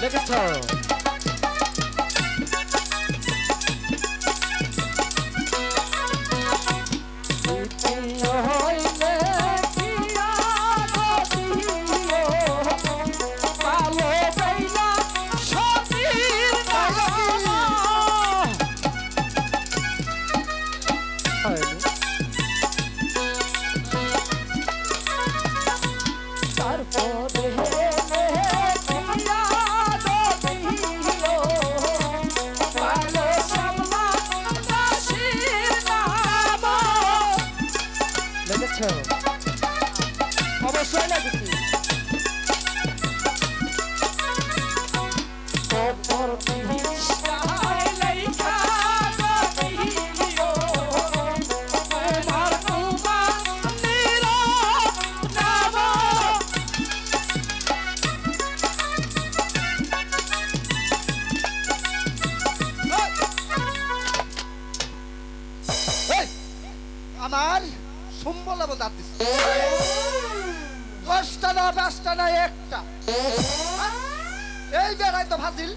Let's go. দেখেছ অবশ্যই নাম এই, আমার সম্বল বল যাচ্ছিস দশটা না না একটা? এই বেড়াই তো ফাজিল।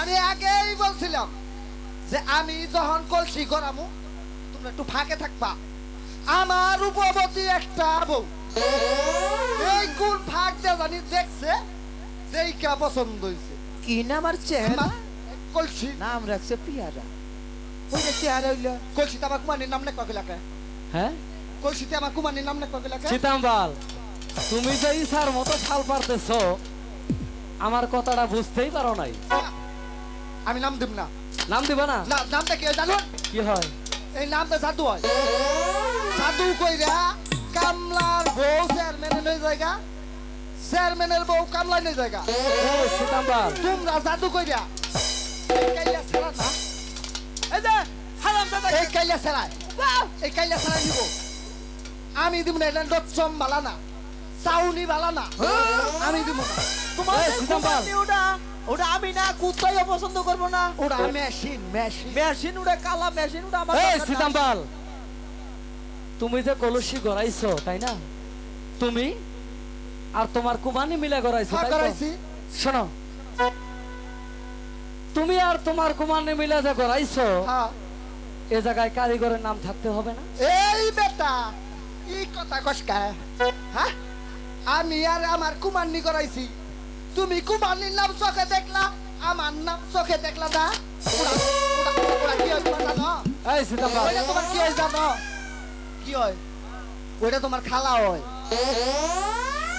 আমি আগেই বলছিলাম যে আমি যখন কলসি করামু তোমরা একটু ফাঁকে থাকবা। আমার উপবতী একটা বউ। এই কোন ফাঁক দিয়ে জানি দেখছে যেই কা পছন্দ হয়েছে কি নাম আর চেহারা? কলসি। নাম রাখছে পিয়ারা। ওইটা চেহারা হইল? কলসিতে আমার কুমারীর নাম লেখা গেলাকে হ্যাঁ? কলসিতে আমার কুমারীর নাম লেখা? গেলাকে সীতাম্বাল তুমি যে ইসার মতো ছাল পারতেছ আমার কথাটা বুঝতেই পারো নাই। আমি নাম দিব না। নাম দিবা না? না নামটা কি হয় জানো? কি হয়? এই নামটা জাদু হয়। জাদু কইরা কামলার বউ চেয়ারম্যানের লই জায়গা। চেয়ারম্যানের বউ কামলা লই জায়গা। তোমরা জাদু কইরা এই কাইলা ছাড়ায় এই কাইলা ছাড়া নিব। আমি দিব না এটা ডচ্চম বালা না। চাউনি বালা না। আমি দিব না। তোমার এই, সীতাম্বর। ওটা ওটা আমি না কুত্তাই পছন্দ করব না। ওরা মেশিন মেশিন। মেশিন ওটা কালা মেশিন ওটা আমার এই নাই। তুমি যে কলসি গড়াইছো তাই না? তুমি আর তোমার কুমানি মিলে গড়াইছো তাই তো? করাইছি শোনো। তুমি আর তোমার কুমানি মিলে যে গড়াইছো হ্যাঁ। এ জায়গায় কারিগরের নাম থাকতে হবে না। এই বেটা ই কথা কসকা হ্যাঁ? আমি আর আমার কুমান্নি করাইছি। তুমি কুমান্নির নাম চোখে দেখলা আমার নাম চোখে দেখলা না। কি হয় তোমার জানো? এই সীতাম্বাল তোমার কি হয় জানো? কি হয়? ওইটা তোমার খালা হয়।